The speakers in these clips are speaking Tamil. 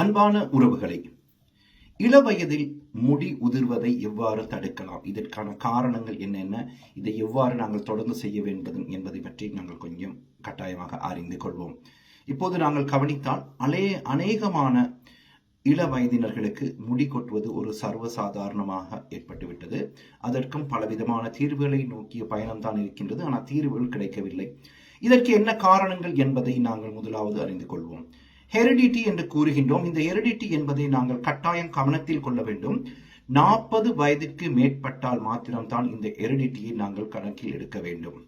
அன்பான உறவுகளை இளவயதில் முடி உதிர்வதை எவ்வாறு தடுக்கலாம்? இதற்கான காரணங்கள் என்னென்ன? இதை எவ்வாறு நாங்கள் தொடர்ந்து செய்ய வேண்டும் என்பதை பற்றி நாங்கள் கொஞ்சம் கட்டாயமாக அறிந்து கொள்வோம். இப்போது நாங்கள் கவனித்தால் அலே அநேகமான இள வயதினர்களுக்கு முடி கொட்டுவது ஒரு சர்வசாதாரணமாக ஏற்பட்டுவிட்டது. அதற்கும் பலவிதமான தீர்வுகளை நோக்கிய பயணம்தான் இருக்கின்றது. ஆனால் தீர்வுகள் கிடைக்கவில்லை. இதற்கு என்ன காரணங்கள் என்பதை நாங்கள் முதலாவது அறிந்து கொள்வோம். ஹெரிடிட்டி என்று கூறுகின்றோம். இந்த ஹெரிடிட்டி என்பதை நாங்கள் கட்டாயம் கவனத்தில் கொள்ள வேண்டும். நாற்பது வயதிற்கு மேற்பட்டால் மாத்திரம்தான் இந்த ஹெரிடிட்டியை நாங்கள் கணக்கில் எடுக்க வேண்டும்.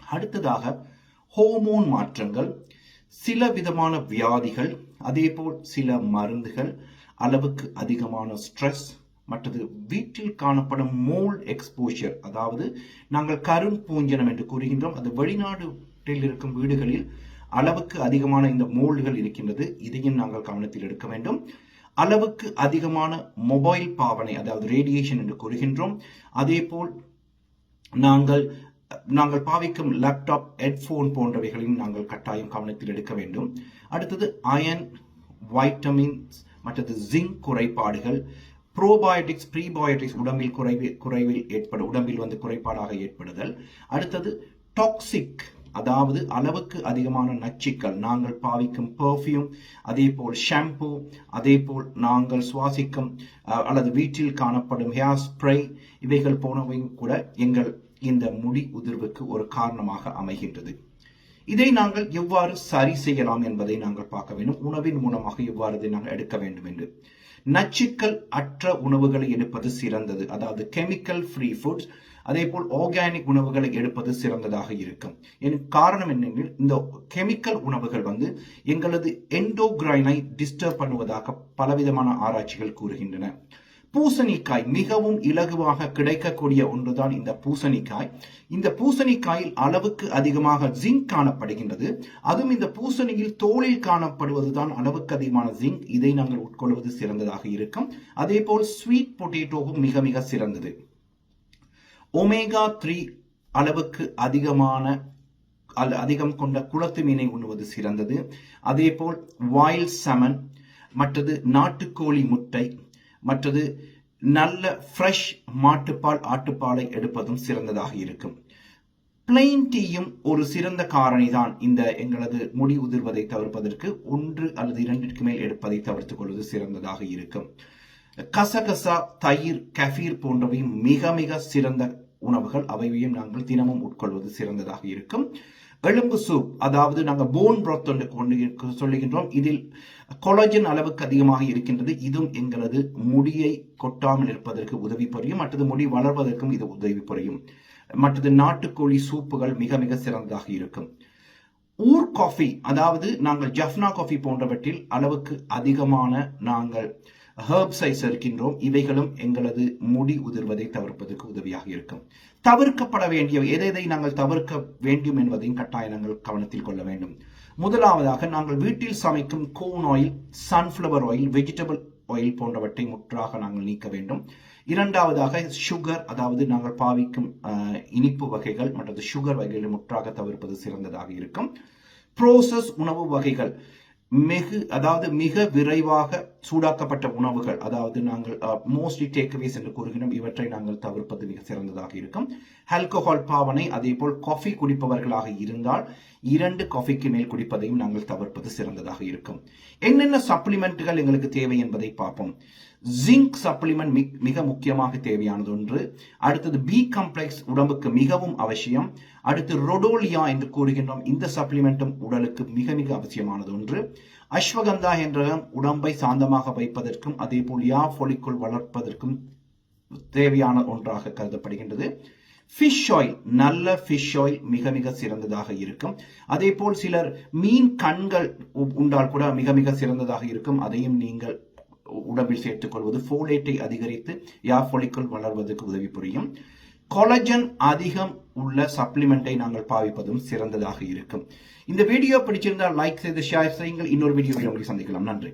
அடுத்ததாக ஹோமோன் மாற்றங்கள் சில விதமான வியாதிகள் அதேபோல் சில மருந்துகள் அளவுக்கு அதிகமான ஸ்ட்ரெஸ் மற்றது வீட்டில் காணப்படும் மோல்ட் எக்ஸ்போஷர் அதாவது நாங்கள் கரும் பூஞ்சனம் என்று கூறுகின்றோம். அது வெளிநாட்டில் இருக்கும் வீடுகளில் அளவுக்கு அதிகமான இந்த மோல்டுகள் இருக்கின்றது இதையும் நாங்கள் கவனத்தில் எடுக்க வேண்டும். அளவுக்கு அதிகமான மொபைல் பாவனை அதாவது ரேடியேஷன் என்று கூறுகின்றோம். அதே போல் நாங்கள் நாங்கள் பாவிக்கும் லேப்டாப் ஹெட்ஃபோன் போன்றவைகளையும் நாங்கள் கட்டாயம் கவனத்தில் எடுக்க வேண்டும். அடுத்தது அயன் வைட்டமின்ஸ் மற்றது ஜிங்க் குறைபாடுகள். ப்ரோபயோட்டிக்ஸ் ப்ரீபயோட்டிக்ஸ் உடம்பில் குறைவில் குறைவில் ஏற்படும் உடம்பில் வந்து குறைபாடாக ஏற்படுதல். அடுத்தது டாக்ஸிக் அதாவது அளவுக்கு அதிகமான நச்சுக்கள். நாங்கள் பாவிக்கும் பெர்ஃப்யூம் அதே போல் ஷாம்பு அதே போல் நாங்கள் சுவாசிக்கும் அல்லது வீட்டில் காணப்படும் ஹேர் ஸ்ப்ரே இவைகள் போனவையும் கூட எங்கள் இந்த முடி உதிர்வுக்கு ஒரு காரணமாக அமைகின்றது. இதை நாங்கள் எவ்வாறு சரி செய்யலாம் என்பதை நாங்கள் பார்க்க வேண்டும். உணவின் மூலமாக எவ்வாறு இதை நாங்கள் எடுக்க வேண்டும் என்று. நச்சுக்கள் அற்ற உணவுகளை எடுப்பது சிறந்தது. அதாவது கெமிக்கல் ஃப்ரீ ஃபுட்ஸ் அதே போல் ஆர்கானிக் உணவுகளை எடுப்பது சிறந்ததாக இருக்கும். எனக்கு காரணம் என்னென்னில் இந்த கெமிக்கல் உணவுகள் வந்து எங்களது எண்டோகிரைனை டிஸ்டர்ப் பண்ணுவதாக பலவிதமான ஆராய்ச்சிகள் கூறுகின்றன. பூசணிக்காய் மிகவும் இலகுவாக கிடைக்கக்கூடிய ஒன்றுதான் இந்த பூசணிக்காய். இந்த பூசணிக்காயில் அளவுக்கு அதிகமாக ஜிங்க் காணப்படுகின்றது. அதுவும் இந்த பூசணியில் தோலில் காணப்படுவதுதான் அளவுக்கு அதிகமான ஜிங்க் இதை நாங்கள் உட்கொள்வது சிறந்ததாக இருக்கும். அதே போல் ஸ்வீட் பொட்டேட்டோவும் மிக மிக சிறந்தது. ஒமேகா த்ரீ அளவுக்கு அதிகமான அதிகம் கொண்ட குளத்து மீனை உண்ணுவது சிறந்தது. அதே போல் வாயில் சமன் மற்றது நாட்டுக்கோழி முட்டை மற்றது நல்ல ஃப்ரெஷ் மாட்டுப்பால் ஆட்டுப்பாலை எடுப்பதும் சிறந்ததாக இருக்கும். பிளெயின் டீயும் ஒரு சிறந்த காரணி தான் இந்த எங்களது முடி உதிர்வதை தவிர்ப்பதற்கு. ஒன்று அல்லது இரண்டிற்கு மேல் எடுப்பதை தவிர்த்துக் கொள்வது சிறந்ததாக இருக்கும். கசகசா தயிர் கஃபீர் போன்றவையும் மிக மிக சிறந்த உணவுகள் அவையையும் நாங்கள் தினமும் உட்கொள்வது சிறந்ததாக இருக்கும். எலும்பு சூப் அதாவது நாங்கள் போன் ப்ரோத் என்று கொண்டு சொல்லுகின்றோம். இதில் கொலஜன் அளவுக்கு அதிகமாக இருக்கின்றது. இதுவும் எங்களது முடியை கொட்டாமல் இருப்பதற்கு உதவி புரியும். மற்றது முடி வளர்வதற்கும் இது உதவி புரியும். மற்றது நாட்டுக்கோழி சூப்புகள் மிக மிக சிறந்ததாக இருக்கும். ஊர் காஃபி அதாவது நாங்கள் ஜஃப்னா காஃபி போன்றவற்றில் அளவுக்கு அதிகமான நாங்கள் ஹர்ப்ஸை சேர்க்கின்றோம் இவைகளும் எங்களது முடி உதிர்வதை தவிர்ப்பதற்கு உதவியாக இருக்கும். தவிர்க்கப்பட வேண்டிய எதை எதை நாங்கள் தவிர்க்க வேண்டும் என்பதையும் கட்டாயம் நாங்கள் கவனத்தில் கொள்ள வேண்டும். முதலாவதாக நாங்கள் வீட்டில் சமைக்கும் corn oil sunflower oil vegetable oil போன்றவற்றை முற்றாக நாங்கள் நீக்க வேண்டும். இரண்டாவதாக சுகர் அதாவது நாங்கள் பாவிக்கும் இனிப்பு வகைகள் மற்றது சுகர் வகைகளை முற்றாக தவிர்ப்பது சிறந்ததாக இருக்கும். ப்ரோசஸ் உணவு வகைகள். மிகு அதாவது மிக விரைவாக சூடாக்கப்பட்ட உணவுகள் அதாவது நாங்கள் மோஸ்ட்லி டேக்அவேஸ் என்று கூறுகிறோம் இவற்றை நாங்கள் தவிர்ப்பது மிக சிறந்ததாக இருக்கும். ஆல்கஹால் பாவனை அதே போல் காஃபி குடிப்பவர்களாக இருந்தால் இரண்டு காஃபிக்கு மேல் குடிப்பதையும் நாங்கள் தவிர்ப்பது சிறந்ததாக இருக்கும். என்னென்ன சப்ளிமெண்ட்டுகள் எங்களுக்கு தேவை என்பதை பார்ப்போம். ஜிங்க் சப்ளிமெண்ட் மிக முக்கியமாக தேவையானது ஒன்று. அடுத்தது பி காம்ப்ளெக்ஸ் உடம்புக்கு மிகவும் அவசியம். அடுத்து ரொடோலியா என்று கூறுகின்றோம். இந்த சப்ளிமெண்ட்டும் உடலுக்கு மிக மிக அவசியமானது ஒன்று. அஸ்வகந்தா என்ற உடம்பை சாந்தமாக வைப்பதற்கும் அதே போல் யா ஃபொலிக்குள் வளர்ப்பதற்கும் தேவையான ஒன்றாக கருதப்படுகின்றது. ஃபிஷ் ஆயில் நல்ல ஃபிஷ் ஆயில் மிக மிக சிறந்ததாக இருக்கும். அதே போல் சிலர் மீன் கண்கள் உண்டால் கூட மிக மிக சிறந்ததாக இருக்கும். அதையும் நீங்கள் உடம்பில் சேர்த்துக் கொள்வது ஃபோலேட்டை அதிகரித்து யாஃபொலிக்குள் வளர்வதற்கு உதவி புரியும். கொலஜன் அதிகம் உள்ள சப்ளிமெண்டை நாங்கள் பாவிப்பதும் சிறந்ததாக இருக்கும். இந்த வீடியோ பிடிச்சிருந்தால் லைக் செய்து ஷேர் செய்யுங்கள். இன்னொரு வீடியோவில் உங்களுக்கு சந்திக்கலாம். நன்றி.